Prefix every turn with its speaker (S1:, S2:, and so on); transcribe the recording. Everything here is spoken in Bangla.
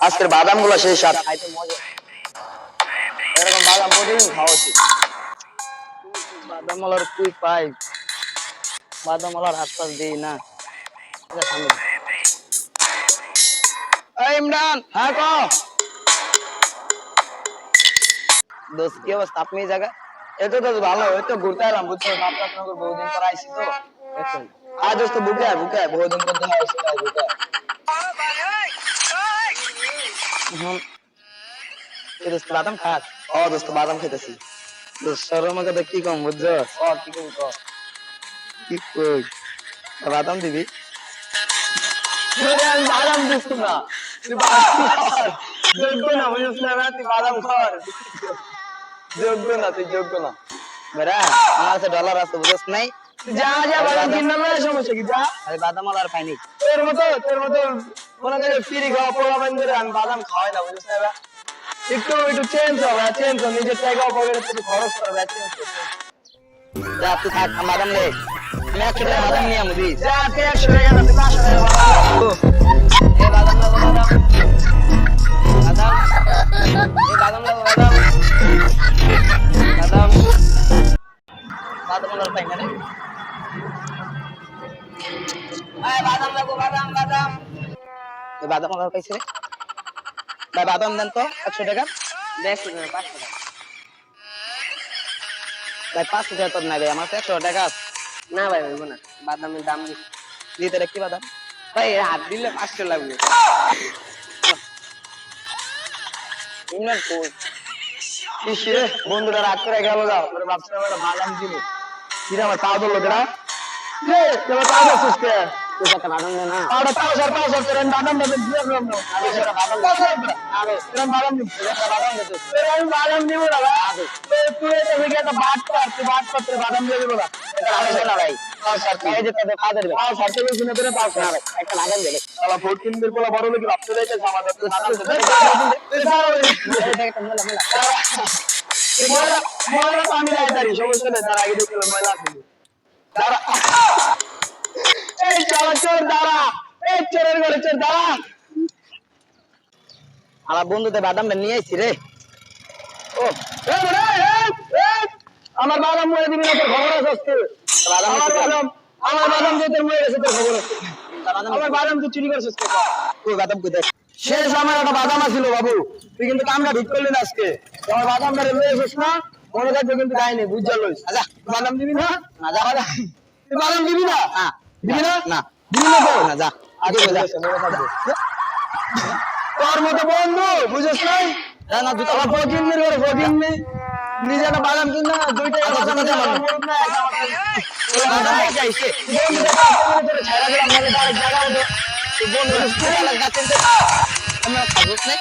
S1: আজকের বাদামগুলো সেই স্বাদ। খাইতে মজা এরকম বাদাম প্রতিদিন খাওয়া উচিত। তুই পাই। দিই না। ইমরান হ্যাঁ ক। দোস্ত কি অবস্থা? আপনি জায়গা তো ভালো। ওই তো ঘুরতে এলাম বুঝছ? বাপ আপনার বহুদিন পর আইসি তো। দেখছেন আজ দোস্ত বুকে বুকে বহুদিন পর দেখা হয়েছে বুকে দোস্ত বাদাম খাস। ও দোস্ত বাদাম খেতেছি দোস্ত শরম কথা কি কম বুঝছ? ও কি কম ক? কি কই? বাদাম দিবি? বাদাম দিচ্ছি না। তুই বাদাম খা। যোগ্য না বুঝিস না তুই বাদাম খর যোগ্য না তুই যোগ্য না। বেড়া আমার কাছে ডলার আছে বুঝছ নাই? যা যা বাদাম কিন না সমস্যা কি? যা। আরে বাদাম আর পাইনি তোর মতো তোর মতো মনে করে ফ্রি খাওয়া পোলা বান্ধব আমি বাদাম খাওয়াই না বুঝছ না একটু একটু চেঞ্জ হবে চেঞ্জ হবে নিজের টাকা পকেটে একটু খরচ করবে চেঞ্জ যা তুই থাক বাদাম লে আমি একশো টাকা বাদাম নিয়ে আমি যা তুই একশো টাকা না তুই পাঁচশো টাকা বাদাম বাদাম বাদাম। বাদাম। বাদাম লাগো বাদাম। বাদাম। বাদাম বাদাম লাগো পাইছে ভাই বাদাম দেন তো একশো টাকা।
S2: পাঁচশো
S1: ভাই পাঁচশো টাকা তোর নাই ভাই আমার একশো টাকা আছে।
S2: না ভাই হইব না। বাদামের দাম
S1: দিতে কি বাদাম।
S2: ভাই হাত দিলে পাঁচশো লাগবে।
S1: বন্ধুরা রাগ করে গেল যাও। তোর ভাবছিলাম বাদাম দিব কিরে আমার পা ধরলো রে পা ধরছিস
S2: বাদাম
S1: দিব তুই একটা বাট কর তুই বাট কর বাদাম দিয়ে দিব না এটা আরে না ভাই বড় লোক ভাবতে যাইতে আমাদের তুই বাদাম দে তুই স্যার
S2: এটা একটা মেলা মেলা
S1: ময়লা ময়লা তো আমি তার আগে দেখলাম ময়লা আছে চোর দাঁড়া। এই চোরের ঘরে চোর দাঁড়া। আমার বন্ধুদের বাদামটা নিয়ে আইছি রে। ও আমার বাদাম মরে দিবি না তোর খবর আছে বাদাম আমার বাদাম যে তোর মরে গেছে তোর খবর আছে। আমার বাদাম তুই চুরি করছিস বাদাম কই শেষ আমার একটা বাদাম আছিল বাবু। তুই কিন্তু কামটা ঠিক করলি না আজকে। তুই আমার লয়ে এসিস না? মনে থাকবে কিন্তু গাইনি বুঝা লইস আচ্ছা। বাদাম দিবি না? না বাদাম দিবি না? দিবি না? না। দিবি না যা আগে বলে তোর মতো বন্ধু বুঝছিস নাই? না না দুটো আমার ফকিন নি রে ফকিন নি নিজে একটা বাদাম কিন না দুইটা বাদাম কিন না বাদাম চাইছে বন্ধু ছাড়া দিলাম মানে তার জায়গা মতো। বন্ধু আমরা খাব না